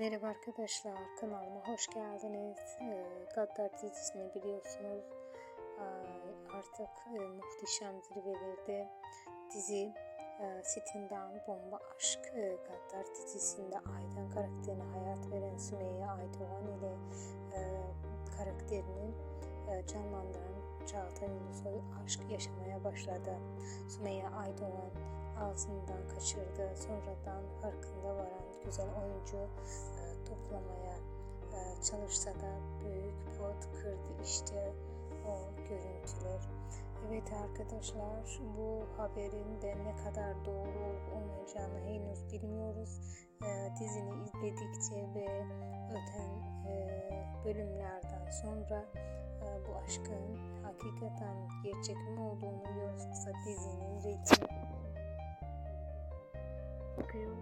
Merhaba arkadaşlar, kanalıma hoş geldiniz. Ee, Gaddar dizisini biliyorsunuz. Artık e, muhteşem zirvelerde dizi e, setinden Bomba Aşk e, Gaddar dizisinde Aydan karakterine hayat veren Sümeyye Aydoğan ile karakterini e, canlandıran Çağatay Ulusoy aşk yaşamaya başladı. Sümeyye Aydoğan ağzından kaçırdı. Sonradan farkında varan güzel oyuncu e, toplamaya e, çalışsa da büyük pot kırdı işte o görüntüler. Evet arkadaşlar bu haberin de ne kadar doğru olup olmayacağını henüz bilmiyoruz. E, dizini izledikçe ve öten e, bölümlerden sonra e, bu aşkın hakikaten gerçek mi olduğunu yoksa dizinin ritmi bakıyor.